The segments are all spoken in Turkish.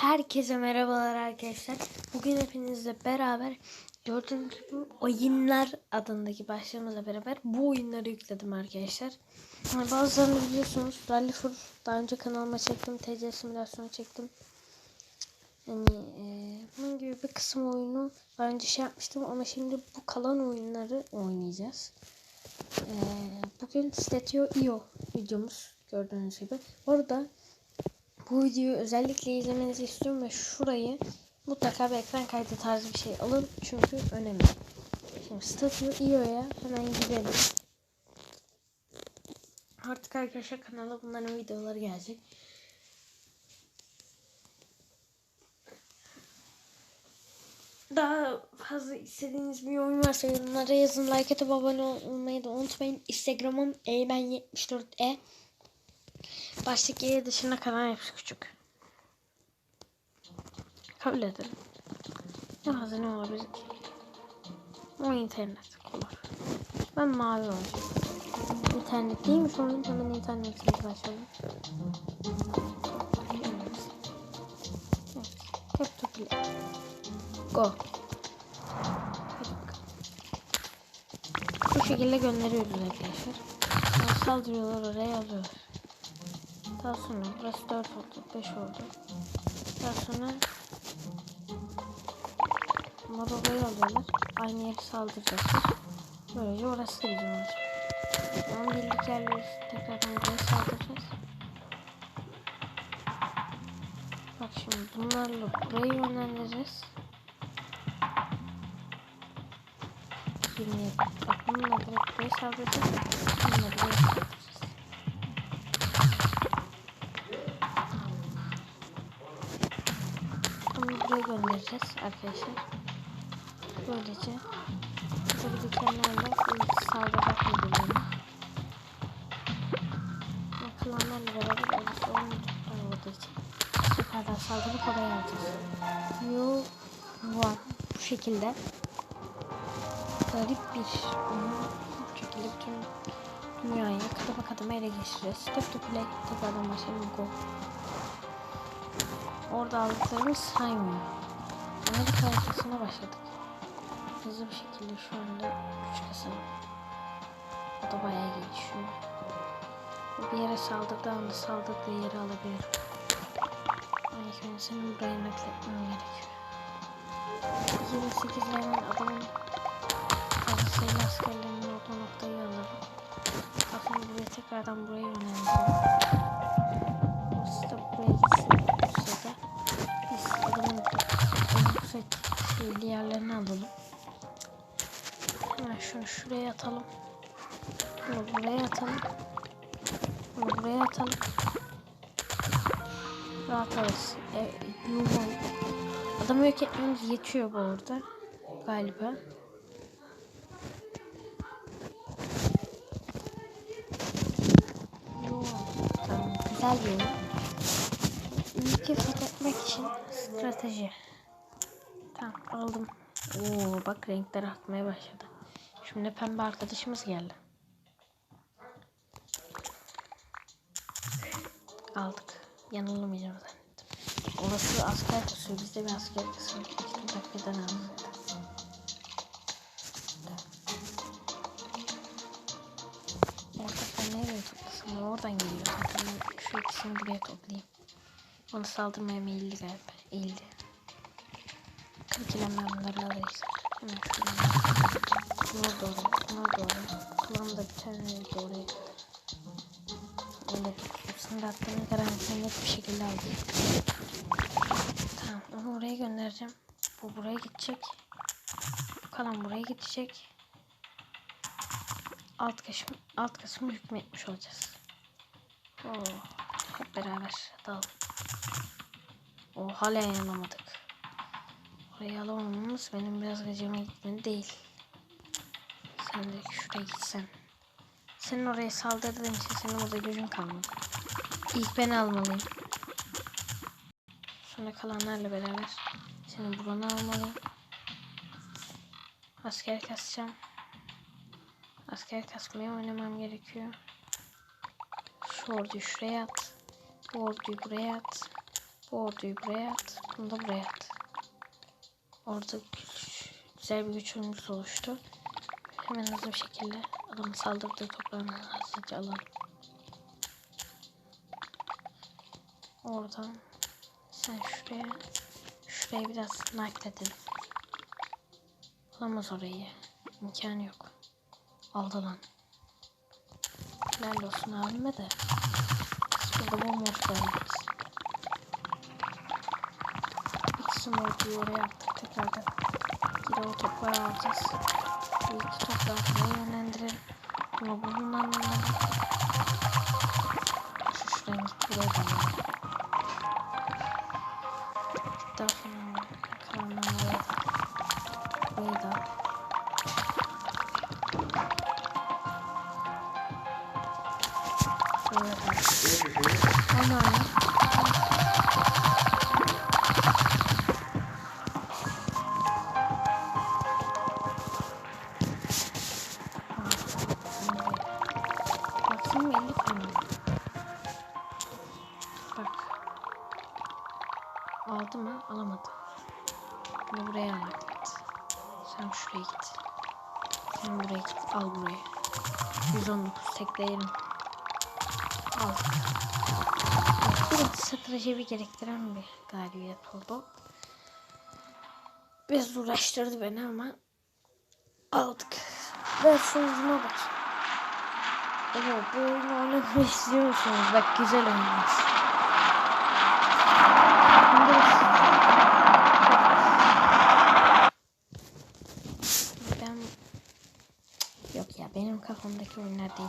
Herkese merhabalar arkadaşlar. Bugün hepinizle beraber gördüğünüz gibi oyunlar adındaki başlığımızla beraber bu oyunları yükledim arkadaşlar. Yani bazılarını biliyorsunuz. Rally for daha önce kanalıma çektim. TC simülasyonu çektim. Yani e, bunun gibi bir kısım oyunu daha önce şey yapmıştım ama şimdi bu kalan oyunları oynayacağız. E, bugün Statio.io videomuz gördüğünüz gibi. Orada bu videoyu özellikle izlemenizi istiyorum ve şurayı mutlaka bir ekran kaydı tarzı bir şey alın çünkü önemli. Şimdi Statio.io'ya hemen girelim. Artık arkadaşlar kanala bunların videoları gelecek. Daha fazla istediğiniz bir oyun varsa yorumlara yazın. Like atıp abone olmayı da unutmayın. Instagram'ım eyben74e. Başlık yeri dışına kalan hepsi küçük. Kabul edelim. Ne fazla ne olabilir? O internet kolay. Ben mavi olacağım. İnternet değil mi sorun? Hemen internetimizi açalım. Evet. Hep toplu. Go. Bu şekilde gönderiyoruz arkadaşlar. Sonra saldırıyorlar oraya alıyorlar. Daha sonra burası 4 oldu, 5 oldu. Daha sonra Morova'yı alıyorlar. Aynı yeri saldıracaklar. Böylece orası da bizim olacak. Yani birlik yerleri tekrardan buraya saldıracağız. Bak şimdi bunlarla burayı yönlendireceğiz. 27. Bak bununla direkt buraya saldıracağız. Bununla buraya saldıracağız. Göndereceğiz arkadaşlar. Böylece burada dikenlerle ilk saldıracak birbirlerine. Klanlarla beraber orası onun olduğu için yukarıdan saldırıp oraya alacağız. Yol var. Bu şekilde garip bir oyun. Bu şekilde bütün dünyayı kademe kademe ele geçireceğiz. Step to play. Tekrardan başlayalım. Go. Orada aldıklarımız saymıyor. Amerika haritasına başladık. Hızlı bir şekilde şu anda 3 Kasım. O da bayağı gelişiyor. Bir yere saldırdığı anda saldırdığı yeri alabilir. İlk önce senin buraya nakletmem gerekiyor. 28 hemen adamın fazlasıyla askerlerinin olduğu noktayı alırım. Kafamı buraya tekrardan buraya yöneltirim. Burası da buraya gitsin. Şeyli yerlerini alalım. Hemen şunu şuraya atalım. Bunu buraya atalım. Bunu buraya atalım. Rahat arası. E. Adamı yok etmemiz yetiyor bu arada. Galiba. Tamam. Güzel bir. Ülke fethetmek için strateji. Aldım. Oo bak renkler artmaya başladı. Şimdi pembe arkadaşımız geldi. Aldık. Yanılmayacağım zannettim. Orası asker kasıyor. Bizde bir asker kasıyor. İşte takviden aldık. Orada nereye toplasam oradan geliyor. Şu ikisini buraya toplayayım. Onu saldırmaya meyilli galiba. Eğildi. Kırkilen ben bunları alırız. Hemen şuradan. Buna doğru. Buna doğru. Kulağım da bir tane doğru. Öyle hepsini de attığını garantisini net bir şekilde aldım. Tamam onu oraya göndereceğim. Bu buraya gidecek. Bu kalan buraya gidecek. Alt kısmı, alt kısmı hükmetmiş olacağız. Oo, hep beraber dal. O hala yanamadık. Oraya alamamamız benim biraz gacıma gitmedi değil. Sen de şuraya gitsen. Senin oraya saldırdığın için senin orada gücün kalmadı. İlk ben almalıyım. Sonra kalanlarla beraber seni buranı almalıyım. Asker kasacağım. Asker kasmaya oynamam gerekiyor. Şu orduyu şuraya at. Bu orduyu buraya at. Bu orduyu buraya at. Bunu da buraya at. Orada güzel bir güç örgüsü oluştu. Hemen hızlı bir şekilde adamın saldırdığı toprağını hızlıca alalım. Oradan sen şuraya şuraya biraz nakledelim. Alamaz orayı. İmkanı yok. Aldı lan. Helal olsun abime de. Biz burada bomboş kalırız. İkisini orduyu oraya. Geri o toprağı alacağız. Bu iki toprağı buraya yönlendirelim. Ama bundan bundan. Şu şuradan git buraya da. Daha sonra kalandan buraya da. Burayı da. al. Buraya da. al. 119 tekleyelim. Al. Biraz strateji gerektiren bir galibiyet oldu. Biraz uğraştırdı beni ama aldık. Ver sonucuna bak. Evet, bu oyunu oynamayı istiyor musunuz? Bak güzel oynuyoruz. Ben... Yok ya kafamdaki oyunlar değil.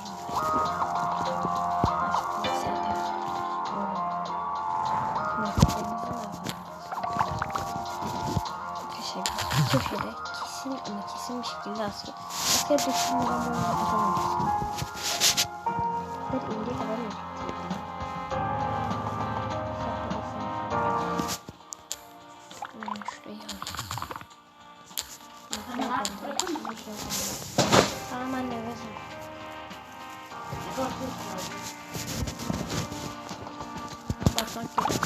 Aşk bilgisayarlar. Köşede kesin ama kesin bir şekilde asker. Asker düşünmeden bu oyunu kazanamayız. Her indiği kadar yok. Bakmak yok.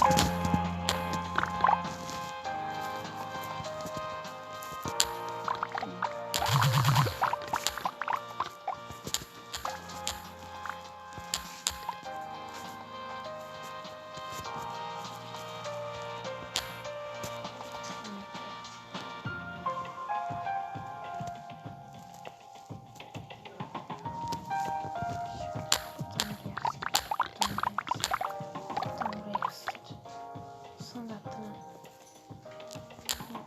Sonra attığını.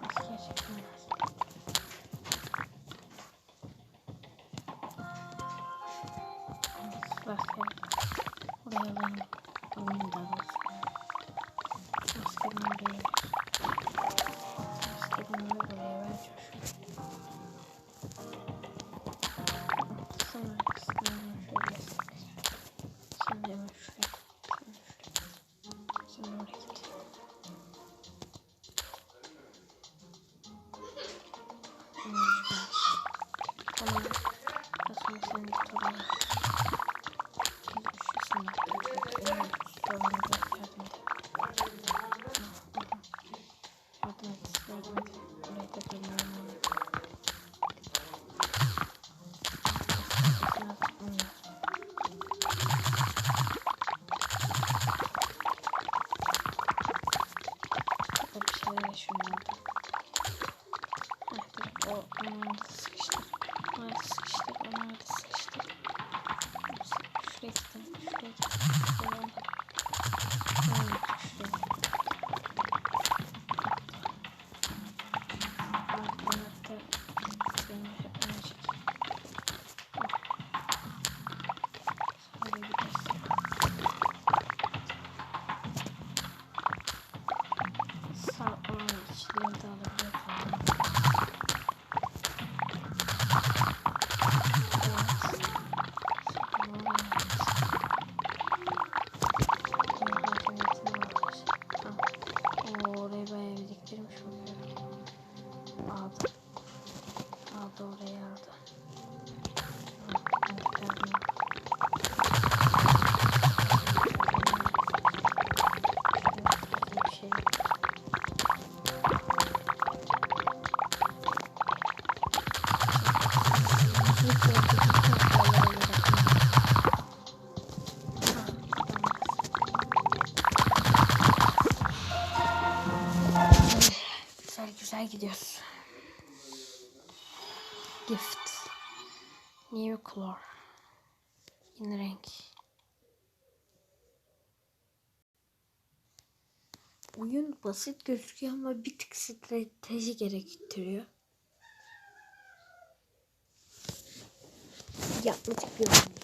Asker çekilmez. Asker. Oraya alayım. Alayım daha Tamam. Oraya. Şimdi şu Thank you. Gidiyoruz. Gift. New color. Yeni renk. Oyun basit gözüküyor ama bir tık strateji gerektiriyor. Yapmadık bir oyun.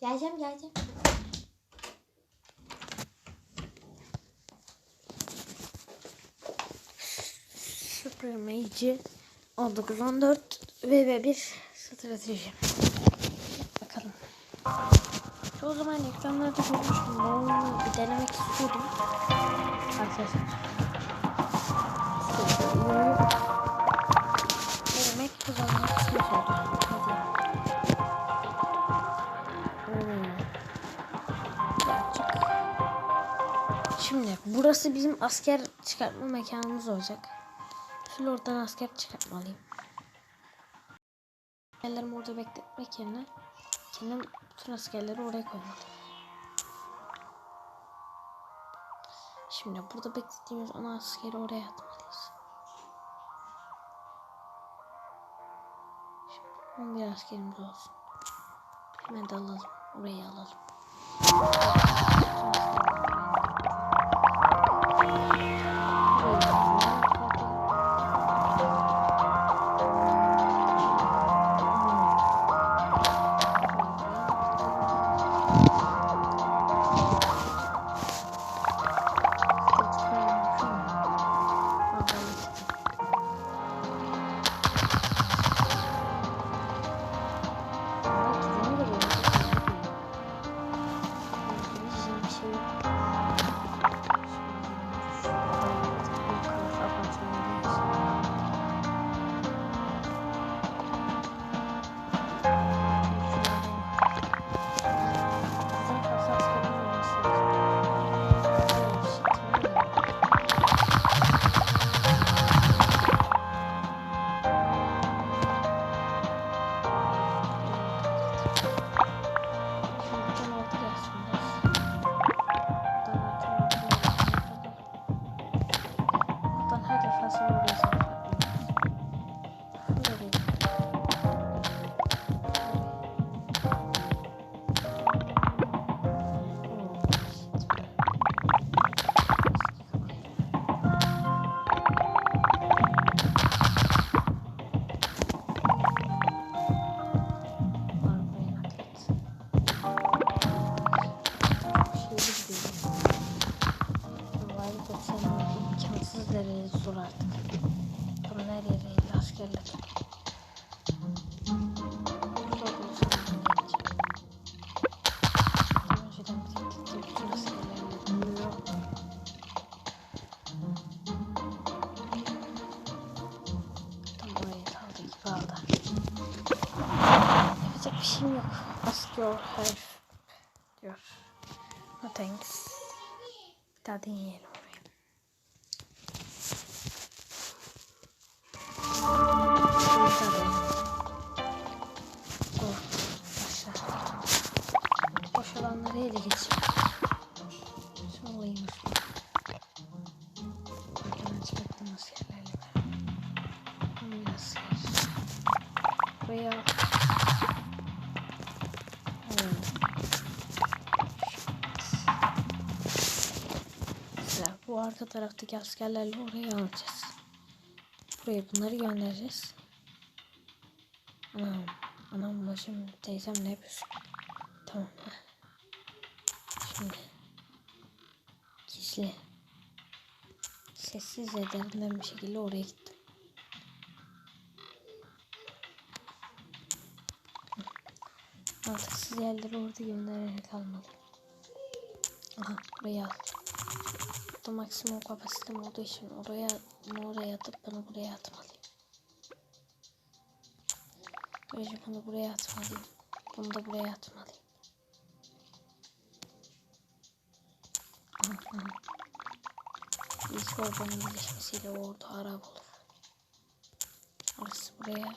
Geleceğim geleceğim. Süpürmeci 1914 ve 1 strateji. Bakalım. Çoğu zaman ekranlarda görmüştüm. Oyunu bir denemek istiyordum. Arkadaşlar. Denemek kazanmak istiyordu. Şimdi burası bizim asker çıkartma mekanımız olacak. Şöyle oradan asker çıkartmalıyım. Askerlerimi orada bekletmek yerine kendim bütün askerleri oraya koymalıyım. Şimdi burada beklediğimiz 10 askeri oraya atmalıyız. Şimdi 11 askerimiz olsun. Hemen de alalım. Orayı alalım. kasım burası. Elli arka taraftaki askerlerle oraya alacağız. Buraya bunları göndereceğiz. Anam, anam başım teyzem ne yapıyorsun? Tamam. Şimdi gizli sessiz ve derinden bir şekilde oraya gittim. Mantıksız yerleri orada göndererek almalı. Aha buraya al. Bu maksimum kapasitem olduğu için oraya oraya atıp bunu buraya atmalıyım. Böylece bunu buraya atmalıyım. Bunu da buraya atmalıyım. İlk orbanın birleşmesiyle ordu harap olur. Orası buraya.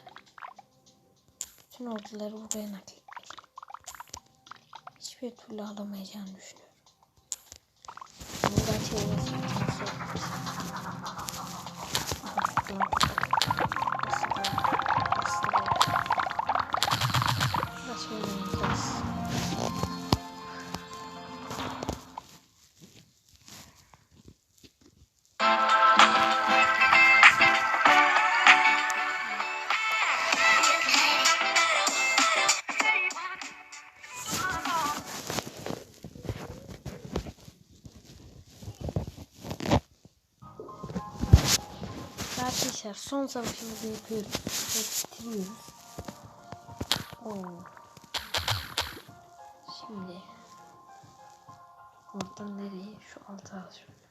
Bütün orduları buraya nakletmeliyim. Hiçbir türlü alamayacağını düşünüyorum. Son savaşımızı yapıyoruz. Bitiriyoruz. Oo. Şimdi oradan nereye? Şu alta al şöyle.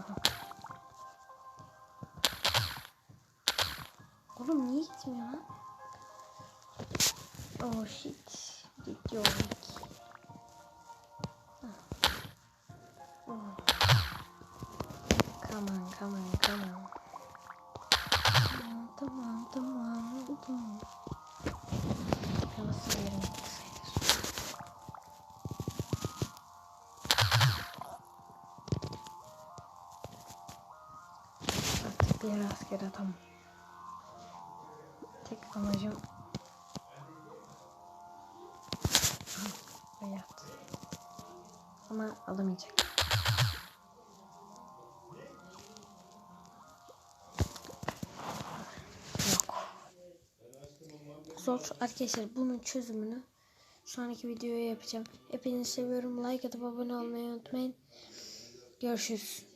Aha. Oğlum niye gitmiyor lan? Oh shit. Gidiyor. Oh. Come on, come on, come on. Tamam, tamam, tamam. Nasıl yerim sayılır? Artık bir asker adam. Tek amacım hayat. Ama alamayacak. Zor arkadaşlar bunun çözümünü sonraki videoya yapacağım. Hepinizi seviyorum. Like atıp abone olmayı unutmayın. Görüşürüz.